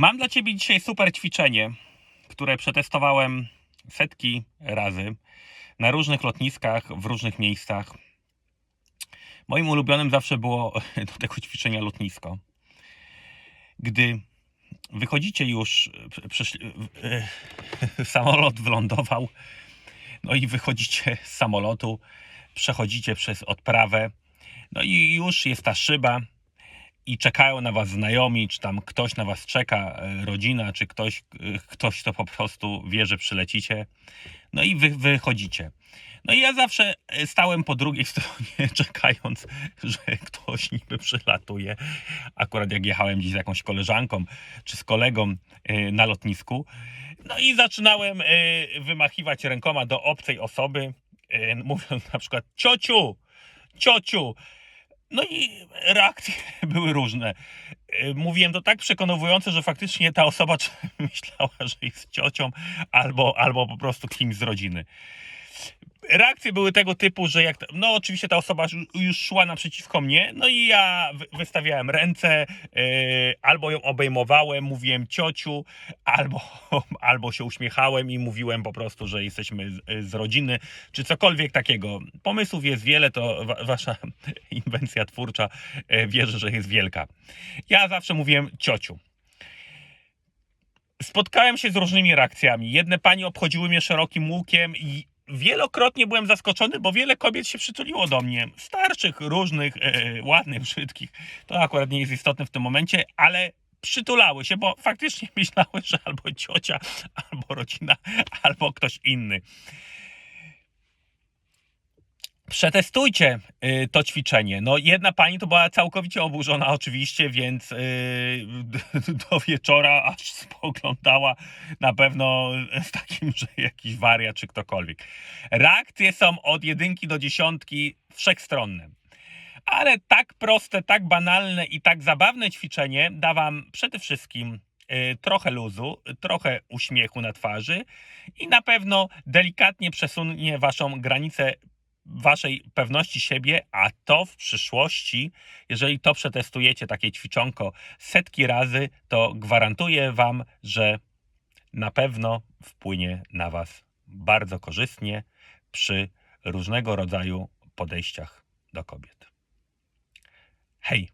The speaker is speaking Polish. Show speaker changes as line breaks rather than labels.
Mam dla Ciebie dzisiaj super ćwiczenie, które przetestowałem setki razy na różnych lotniskach, w różnych miejscach. Moim ulubionym zawsze było do tego ćwiczenia lotnisko. Gdy wychodzicie już, samolot wylądował, no i wychodzicie z samolotu, przechodzicie przez odprawę, no i już jest ta szyba i czekają na was znajomi, czy tam ktoś na was czeka, e, rodzina, czy ktoś, e, ktoś to po prostu wie, że przylecicie. No i wy wychodzicie. No i ja zawsze e, stałem po drugiej stronie, czekając, że ktoś niby przylatuje. Akurat jak jechałem gdzieś z jakąś koleżanką czy z kolegą na lotnisku. No i zaczynałem wymachiwać rękoma do obcej osoby, mówiąc na przykład ciociu, ciociu. No i reakcje były różne. E, Mówiłem to tak przekonująco, że faktycznie ta osoba myślała, że jest ciocią albo, albo po prostu kimś z rodziny. Reakcje były tego typu, że jak. No, oczywiście ta osoba już- szła naprzeciwko mnie, no i ja wy- wystawiałem ręce, e, albo ją obejmowałem, mówiłem ciociu, albo, albo się uśmiechałem i mówiłem po prostu, że jesteśmy z, z rodziny, czy cokolwiek takiego. Pomysłów jest wiele, to wa, wasza inwencja twórcza e, wierzę, że jest wielka. Ja zawsze mówiłem ciociu. Spotkałem się z różnymi reakcjami. Jedne pani obchodziły mnie szerokim łukiem i wielokrotnie byłem zaskoczony, bo wiele kobiet się przytuliło do mnie. Starszych, różnych, e, ładnych, brzydkich. To akurat nie jest istotne w tym momencie, ale przytulały się, bo faktycznie myślały, że albo ciocia, albo rodzina, albo ktoś inny. Przetestujcie y, to ćwiczenie. No, jedna pani to była całkowicie oburzona, oczywiście, więc y, do wieczora aż spoglądała na pewno z takim, że jakiś wariat czy ktokolwiek. Reakcje są od jedynki do dziesiątki wszechstronne. Ale tak proste, tak banalne i tak zabawne ćwiczenie da Wam przede wszystkim y, trochę luzu, trochę uśmiechu na twarzy i na pewno delikatnie przesunie Waszą granicę waszej pewności siebie, a to w przyszłości, jeżeli to przetestujecie takie ćwiczonko setki razy, to gwarantuję wam, że na pewno wpłynie na was bardzo korzystnie przy różnego rodzaju podejściach do kobiet. Hej!